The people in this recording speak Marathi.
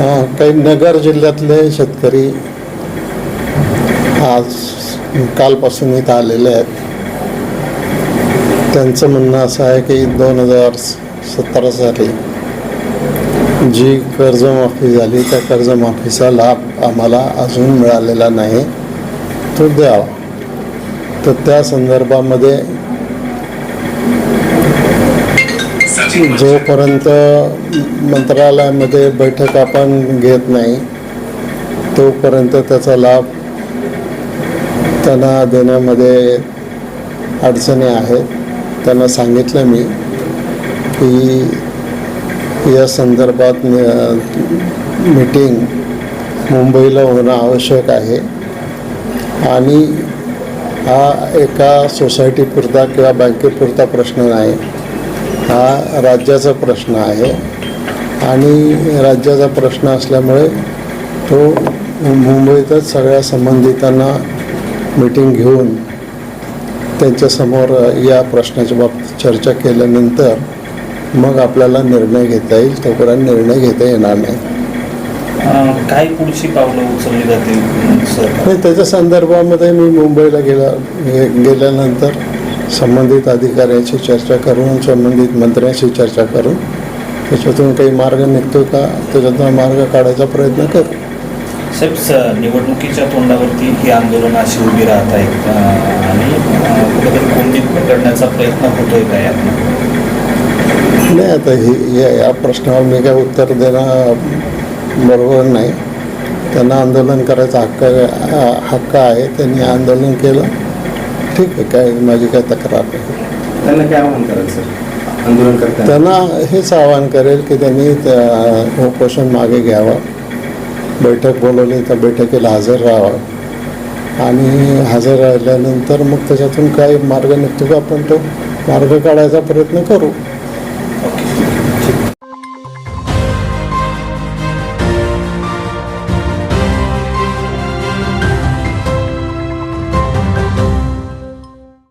हां काही नगर जिल्ह्यातले शेतकरी आज कालपासून इथं आलेले आहेत. त्यांचं म्हणणं असं आहे की दोन हजार सतरा साली जी कर्जमाफी झाली त्या कर्जमाफीचा लाभ आम्हाला अजून मिळालेला नाही तो द्यावा. तर त्या संदर्भामध्ये जोपर्यंत मंत्रालयामध्ये बैठक आपण घेत नाही तोपर्यंत त्याचा लाभ त्यांना देण्यामध्ये अडचणी आहेत. त्यांना सांगितलं मी की या संदर्भात मीटिंग मुंबईला होणं आवश्यक आहे. आणि हा एका सोसायटीपुरता किंवा बँकेपुरता प्रश्न नाही. हा राज्याचा प्रश्न आहे. आणि राज्याचा प्रश्न असल्यामुळे तो मुंबईतच सगळ्या संबंधितांना मीटिंग घेऊन त्यांच्यासमोर या प्रश्नाच्या बाबतीत चर्चा केल्यानंतर मग आपल्याला निर्णय घेता येईल. तोपर्यंत निर्णय घेता येणार नाही. काय पुढची पावलं उचलली जातील आणि त्याच्या संदर्भामध्ये मी मुंबईला गेला गे- गेल्यानंतर संबंधित अधिकाऱ्यांशी चर्चा करून संबंधित मंत्र्यांशी चर्चा करून त्याच्यातून काही मार्ग निघतो का? त्याच्यातून मार्ग काढायचा प्रयत्न करू. साहेब स- निवडणुकीच्या तोंडावरती ही आंदोलन अशी उभी राहत आहेत आणि कुठेतरी कोंडीत पकडण्याचा प्रयत्न होतोय का यात नाही आता ही या प्रश्नावर मी काय उत्तर देणं बरोबर नाही. त्यांना आंदोलन करायचा हक्क हक्क आहे. त्यांनी आंदोलन केलं. ठीक आहे काय माझी काय तक्रार नाही. त्यांना काय आव्हान कराल सर? आंदोलन करताना? त्यांना हेच आवाहन करेल की त्यांनी त्या उपोषण मागे घ्यावं. बैठक बोलवली तर बैठकीला हजर राहावं. आणि हजर राहिल्यानंतर मग त्याच्यातून काय मार्ग निघतो का आपण तो? मार्ग काढायचा प्रयत्न करू.